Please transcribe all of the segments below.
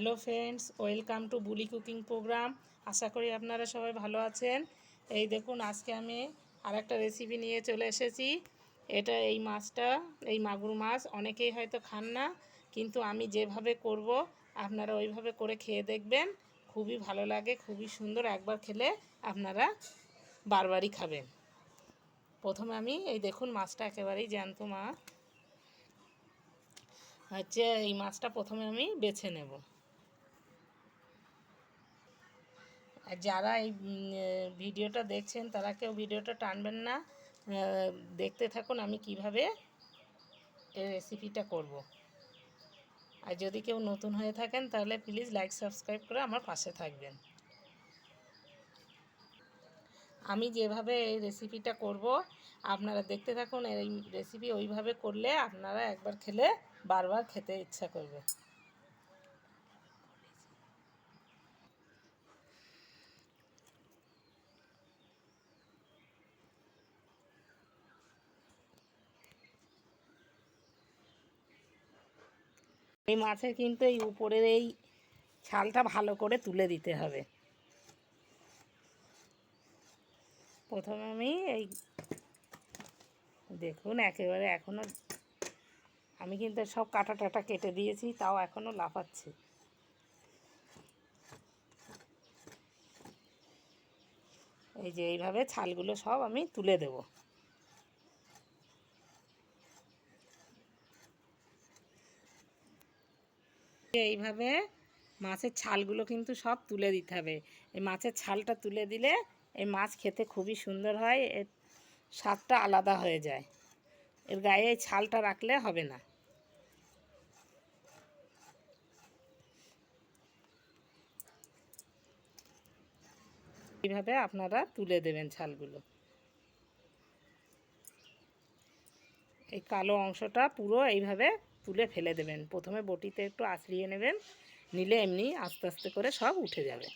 Hello friends, welcome to Buli cooking program. আশা করি আপনারা সবাই ভালো আছেন। এই দেখুন, আজকে আমি আরেকটা রেসিপি নিয়ে চলে এসেছি। এটা এই মাছটা, এই মাগুর মাছ। অনেকেই হয়তো খান না, কিন্তু আমি যেভাবে করব, আপনারা ওইভাবে করে খেয়ে দেখবেন। খুবই ভালো লাগে, খুবই সুন্দর। একবার খেলে আপনারা বারবারই খাবেন। প্রথমে আমি, এই দেখুন, মাছটা একেবারেই জ্যান্ত মাছ। হচ্ছে এই মাছটা প্রথমে আমি বেছে নেব। আর যারা এই ভিডিওটা দেখছেন তারা কেউ ভিডিওটা টানবেন না। দেখতে থাকুন আমি কীভাবে এই রেসিপিটা করব। আর যদি কেউ নতুন হয়ে থাকেন তাহলে প্লিজ লাইক সাবস্ক্রাইব করে আমার পাশে থাকবেন। আমি যেভাবে এই রেসিপিটা করব, আপনারা দেখতে থাকুন এই রেসিপি ওইভাবে করলে আপনারা একবার খেলে বারবার খেতে ইচ্ছা করবে। এই মাছের কিন্তু এই উপরের এই ছালটা ভালো করে তুলে দিতে হবে। প্রথমে আমি এই দেখুন, একেবারে এখনও আমি কিন্তু সব কাটা টাটা কেটে দিয়েছি, তাও এখনও লাফাচ্ছে। এই যে এইভাবে ছালগুলো সব আমি তুলে দেব। এইভাবে মাছের ছালগুলো কিন্তু সব তুলে দিতে হবে। এই মাছের ছালটা তুলে দিলে এই মাছ খেতে খুবই সুন্দর হয়, এর স্বাদটা আলাদা হয়ে যায়। এর গায়ে এই ছালটা রাখলে হবে না। এইভাবে আপনারা তুলে দেবেন ছালগুলো। এই কালো অংশটা পুরো এইভাবে তুলে ফেলে দেবেন। প্রথমে বটিতে একটু আঁচড়িয়ে নেবেন, নিলে এমনি আস্তে আস্তে করে সব উঠে যাবে।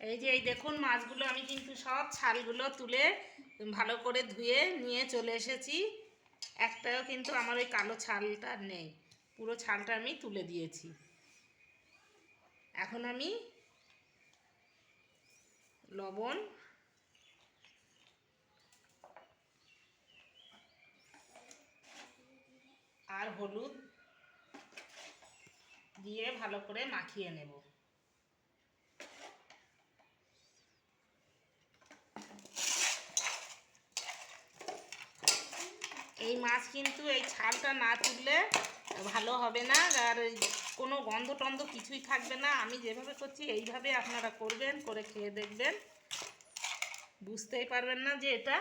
এই যে এই দেখুন মাছগুলো, আমি কিন্তু সব ছালগুলো তুলে ভালো করে ধুয়ে নিয়ে চলে এসেছি। একটাও কিন্তু আমার ওই কালো ছালটা নেই, পুরো ছালটা আমি তুলে দিয়েছি। এখন আমি লবণ আর হলুদ দিয়ে ভালো করে মাখিয়ে নেব। এই মাছ কিন্তু এই ছালটা না তুললে ভালো হবে না আর কোনো গন্ধ টন্ধ কিছুই থাকবে না। আমি যেভাবে করছি এইভাবে আপনারা করবেন, করে খেয়ে দেখবেন। বুঝতেই পারবেন না যে এটা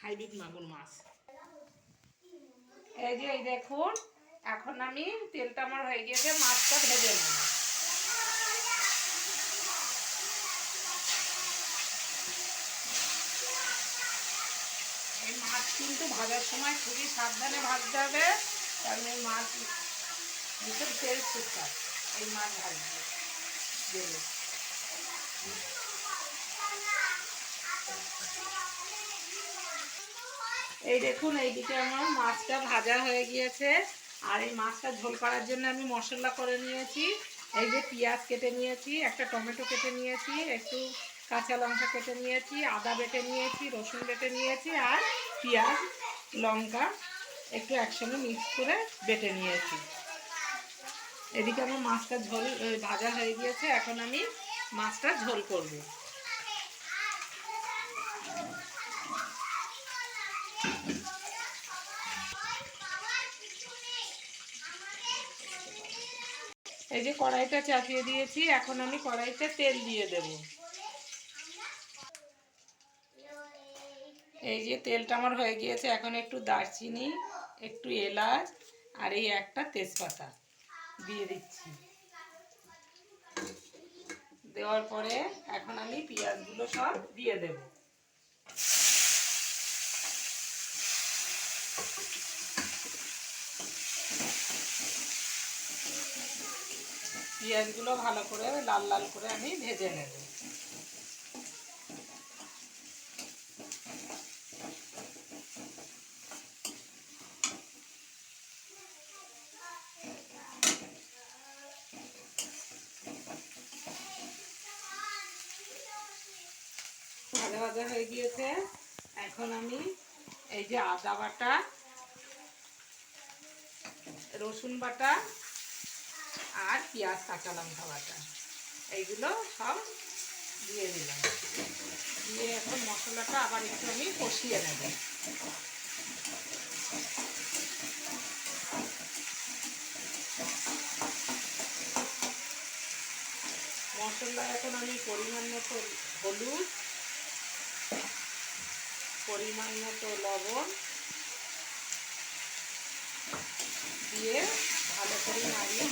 হাইব্রিড মাগুর মাছ। এই যে এই দেখুন, এখন আমি তেলটা আমার হয়ে গিয়েছে, মাছটা ভেজে নেব। এই মাছ কিন্তু ভাজার সময় খুবই সাবধানে ভাজতে হবে, কারণ এই মাছ ভীষণ তেল ছিটকায় এই মাছ ভাজবে দেবে এই দেখুন এইদিকে আমার মাছটা ভাজা হয়ে গিয়েছে। আর এই মাছটা ঝোল করার জন্য আমি মশলা করে নিয়েছি। এই যে পেঁয়াজ কেটে নিয়েছি, একটা টমেটো কেটে নিয়েছি, একটু কাঁচা লঙ্কা কেটে নিয়েছি, আদা বেটে নিয়েছি, রসুন বেটে নিয়েছি, আর পেঁয়াজ, লঙ্কা একটু একসঙ্গে মিক্স করে বেটে নিয়েছি। এদিকে আমার মাছটা ঝোল ভাজা হয়ে গিয়েছে। এখন আমি মাছটা ঝোল করব। এই যে কড়াইটা চাপিয়ে দিয়েছি, এখন আমি কড়াইতে তেল দিয়ে দেব। এই যে তেলটা আমার হয়ে গিয়েছে, এখন একটু দারচিনি, একটু এলাচ, আর এই একটা তেজপাতা দিয়ে দিচ্ছি। দেওয়ার পরে এখন আমি পেঁয়াজগুলো সব দিয়ে দেব। পেঁয়াজগুলো ভালো করে, লাল লাল করে আমি ভেজে নেব। ভাজা ভাজা হয়ে গিয়েছে। এখন আমি এই যে আদা বাটা, রসুন বাটা আর পেঁয়াজ, কাঁচা লঙ্কা বাটা। এইগুলো সব দিয়ে দিলাম। দিয়ে এখন মশলাটা আবার একটু আমি কষিয়ে নেব মশলা এখন আমি পরিমাণ মতো হলুদ পরিমাণ মতো লবণ দিয়ে ভালো করে নাড়িয়ে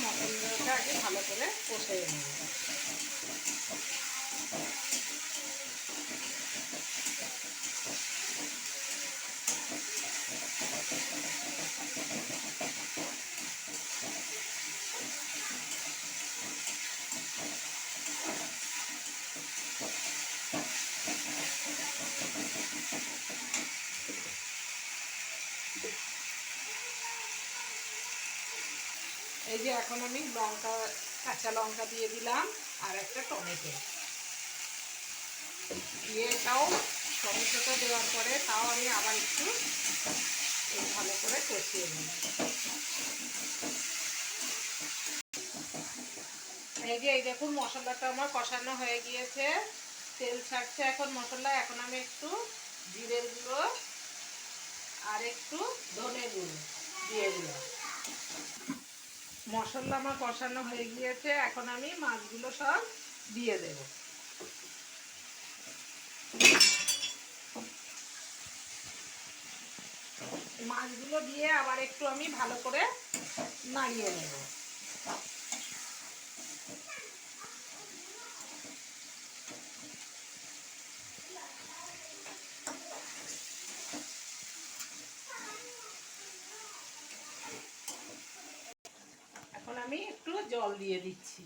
আগে ভালো করে কষে নেব। এখন আমি লঙ্কা, কাঁচা লঙ্কা দিয়ে দিলাম আর একটা টমেটো। দিয়ে এটাও টমেটোটা দেওয়ার পরে তাও আমি আবার একটু ভালো করে কষিয়ে নিই এই যে, এই দেখুন মশলাটা আমার কষানো হয়ে গিয়েছে। তেল ছাড়ছে এখন মশলা। এখন আমি একটু জিরের গুঁড়ো আর একটু ধনে গুঁড়ো দিয়ে দিলাম। মশলা আমার কষানো হয়ে গিয়েছে, এখন আমি মাছগুলো সব দিয়ে দেব। মাছগুলো দিয়ে আবার একটু আমি ভালো করে নাড়িয়ে নেব এখন আমি একটু জল দিয়ে দিচ্ছি।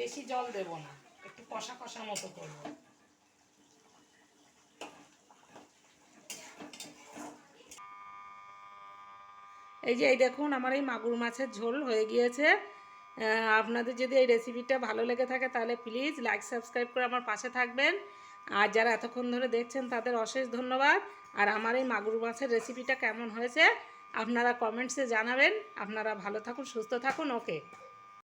বেশি জল দেব না, একটু কষা কষা মতো করব। এই যে এই দেখুন, আমার এই মাগুর মাছের ঝোল হয়ে গিয়েছে। আপনাদের যদি এই রেসিপিটা ভালো লেগে থাকে, তাহলে প্লিজ লাইক সাবস্ক্রাইব করে আমার পাশে থাকবেন। আর যারা এতক্ষণ ধরে দেখছেন, তাদের অশেষ ধন্যবাদ। আর আমার এই মাগুর মাছের রেসিপিটা কেমন হয়েছে আপনারা কমেন্টসে জানাবেন। আপনারা ভালো থাকুন সুস্থ থাকুন ওকে